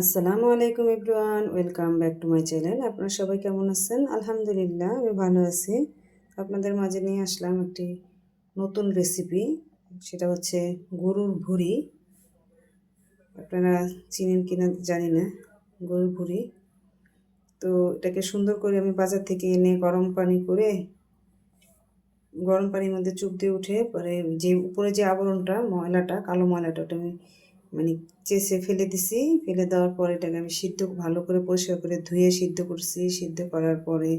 আসসালামু আলাইকুম everyone, welcome back to my channel. আপনারা সবাই কেমন আছেন? আলহামদুলিল্লাহ, আমি ভালো আছি। আপনাদের মাঝে নিয়ে আসলাম একটি নতুন রেসিপি সেটা হচ্ছে গরুর ভুড়ি। আপনারা চিনেন কিনা জানি না, গরুর ভুড়ি। তো এটাকে সুন্দর করে আমি বাজার থেকে এনে গরম পানি করে, গরম পানির মধ্যে চুপ দিয়ে উঠে, পরে যে উপরে যে আবরণটা, ময়লাটা, কালো ময়লাটা, ওটা আমি মানে চেষে ফেলে দিছি, ফেলে দেওয়ার পরে এটাকে আমি সিদ্ধ, ভালো করে পরিষ্কার করে ধুয়ে সিদ্ধ করছি। সিদ্ধ করার পরে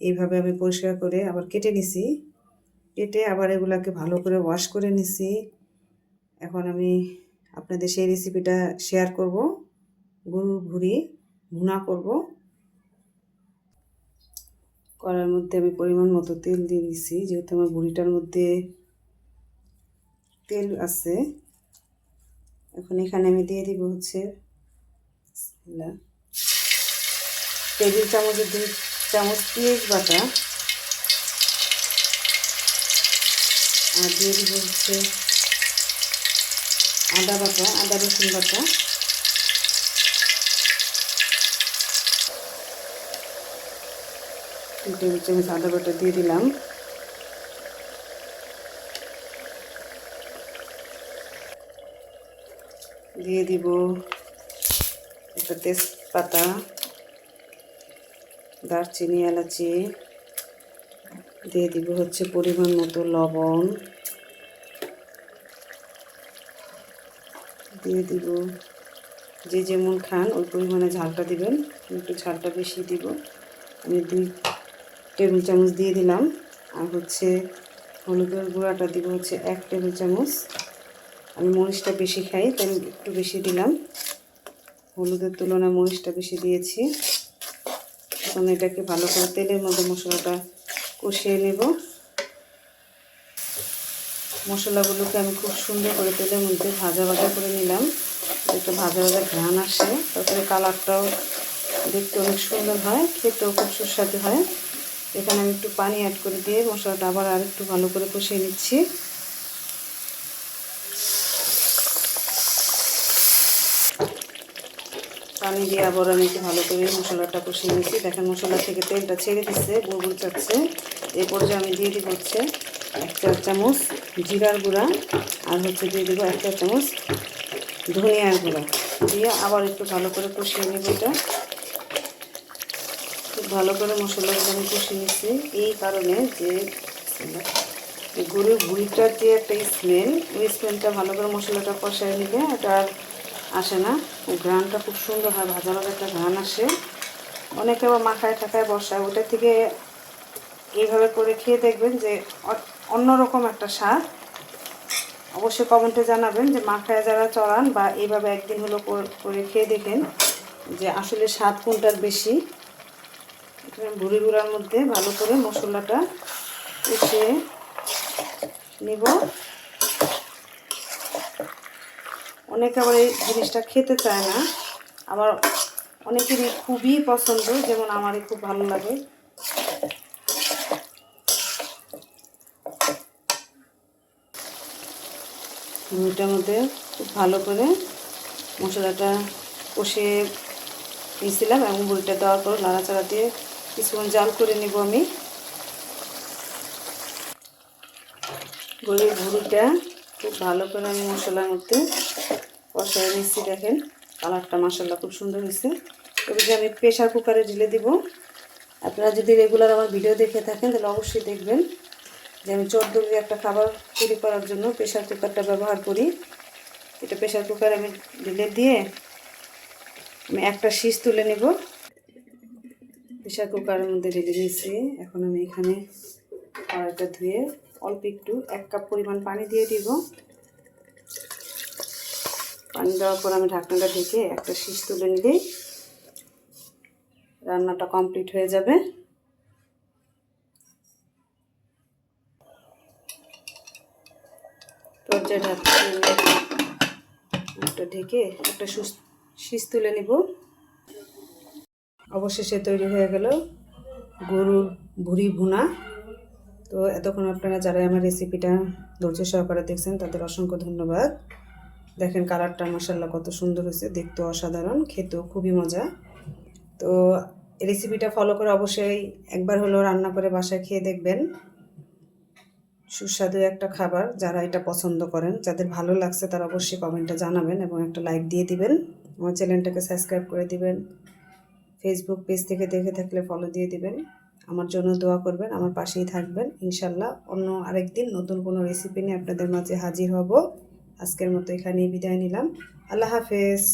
এইভাবে আমি পরিষ্কার করে আবার কেটে নিছি। কেটে আবার এগুলাকে ভালো করে ওয়াশ করে নিছি। এখন আমি আপনাদের সেই রেসিপিটা শেয়ার করব। গরুর ভুড়ি ভুনা করব। করার মধ্যে আমি পরিমাণ মতো তেল দিয়ে দিছি যেহেতু আমার ভুড়িটার মধ্যে তেল আছে। এখন এখানে আমি দিয়ে দিব হচ্ছে টেবিল চামচের দুই চামচ পেঁয়াজ বাটা। আর দিয়ে দিব হচ্ছে আদা বাটা, আদা রসুন বাটা। টেবিল চামচ আদা বাটা দিয়ে দিলাম। দিয়ে দিব একটা তেজপাতা, দারচিনি, এলাচি, দিয়ে দিব হচ্ছে পরিমাণ মতো লবণ, দিয়ে দিব যে যেমন খান ওই পরিমাণে ঝালটা দিবেন, একটু ঝালটা বেশি দিব। আমি দুই টেবিল চামচ দিয়ে দিলাম, আর হচ্ছে হলুদের গুঁড়াটা দিব হচ্ছে এক টেবিল চামচ। আমি মরিচটা বেশি খাই, তাই একটু বেশি দিলাম। হলুদের তুলনায় মরিচটা বেশি দিয়েছি। এখন এটাকে ভালো করে তেলের মধ্যে মশলাটা কষিয়ে নেব। মশলাগুলোকে আমি খুব সুন্দর করে তেলের মধ্যে ভাজা ভাজা করে নিলাম। একটা ভাজা ভাজা ঘ্রাণ আসে, তারপরে কালারটাও দেখতে অনেক সুন্দর হয়, খেতেও খুব সুস্বাদু হয়। এখানে আমি একটু পানি অ্যাড করে দিয়ে মশলাটা আবার আর একটু ভালো করে কষিয়ে নিচ্ছি। পানি দিয়ে আবার আমি একটু ভালো করে মশলাটা কষিয়ে নিয়েছি দেখেন মশলা থেকে তেলটা ছেড়ে দিচ্ছে বুড়বুড় চাচ্ছে এই পর্যায়ে আমি দিয়ে দিব হচ্ছে এক চার চামচ জিরার গুঁড়া আর হচ্ছে দিয়ে দেবো এক চার চামচ ধনিয়ার গুঁড়া। দিয়ে আবার একটু ভালো করে কষিয়ে নেব এটা। খুব ভালো করে মশলাগুলো আমি কষিয়ে নিচ্ছি। এই কারণে যে গরুর বুড়িটার যে একটা স্মেল ওই স্মেলটা ভালো করে মশলাটা কষায় নিলে এটা আসে না। ঘ্রানটা খুব সুন্দর হয়, ভাজা ভাজা একটা ঘ্রান আসে। অনেকে আবার মাখায় ঠাকায় বসায়। ওটা থেকে এইভাবে করে খেয়ে দেখবেন যে অন্যরকম একটা স্বাদ। অবশ্যই কমেন্টে জানাবেন যে মাখায় যারা চড়ান বা এইভাবে একদিন হলো কর- খেয়ে দেখেন যে আসলে স্বাদ কোনটার বেশি। ভুড়ি গুঁড়ার মধ্যে ভালো করে মশলাটা কষিয়ে নিব। অনেকে আবার এই জিনিসটা খেতে চায় না। আবার অনেকেরই খুবই পছন্দ, যেমন আমারই খুব ভালো লাগে। মুড়িটার মধ্যে খুব ভালো করে মশলাটা কষে নিয়েছিলাম এবং মুড়িটা দেওয়ার পর নাড়াচাড়া দিয়ে কিছুক্ষণ জাল করে নিব আমি। গরুর ভুড়িটা খুব ভালো করে আমি মশলার মধ্যে কষাই নিচ্ছি দেখেন। কালারটা মশলা খুব সুন্দর হয়েছে। যে আমি প্রেশার কুকারে ঢেলে দিব। আপনারা যদি রেগুলার আমার ভিডিও দেখে থাকেন, তাহলে অবশ্যই দেখবেন যে আমি চটদুরি একটা খাবার তৈরি করার জন্য প্রেশার কুকারটা ব্যবহার করি। এটা প্রেশার কুকারে আমি ঢেলে দিয়ে আমি একটা শীষ তুলে নেব। প্রেশার কুকারের মধ্যে ঢেলে নিয়েছি এখন আমি এখানে কড়াইটা ধুয়ে অল্প একটু এক কাপ পরিমাণ পানি দিয়ে দিব। পানি দেওয়ার পর আমি ঢাকনাটা ঢেকে একটা শীষ তুলে নিলেই রান্নাটা কমপ্লিট হয়ে যাবে। ঢাকটা ঢেকে একটা শীষ তুলে নিব। অবশেষে তৈরি হয়ে গেল গরুর ভুড়ি ভুনা। তো এতক্ষণ আপনারা যারা আমার রেসিপিটা ধৈর্য সহকারে দেখছেন, তাদের অসংখ্য ধন্যবাদ। দেখেন কালারটা মাসাল্লাহ কত সুন্দর হয়েছে, দেখতেও অসাধারণ, খেতেও খুবই মজা। তো রেসিপিটা ফলো করে অবশ্যই একবার হলেও রান্না করে বাসায় খেয়ে দেখবেন। সুস্বাদু একটা খাবার, যারা এটা পছন্দ করেন, যাদের ভালো লাগছে তারা অবশ্যই কমেন্টে জানাবেন এবং একটা লাইক দিয়ে দিবেন। আমার চ্যানেলটাকে সাবস্ক্রাইব করে দিবেন। ফেসবুক পেজ থেকে দেখে থাকলে ফলো দিয়ে দিবেন। আমার জন্য দোয়া করবেন, আমার পাশেই থাকবেন। ইনশাল্লাহ অন্য আরেকদিন নতুন কোনো রেসিপি নিয়ে আপনাদের মাঝে হাজির হব। আজকের মতো এখানেই বিদায় নিলাম। আল্লাহ হাফেজ।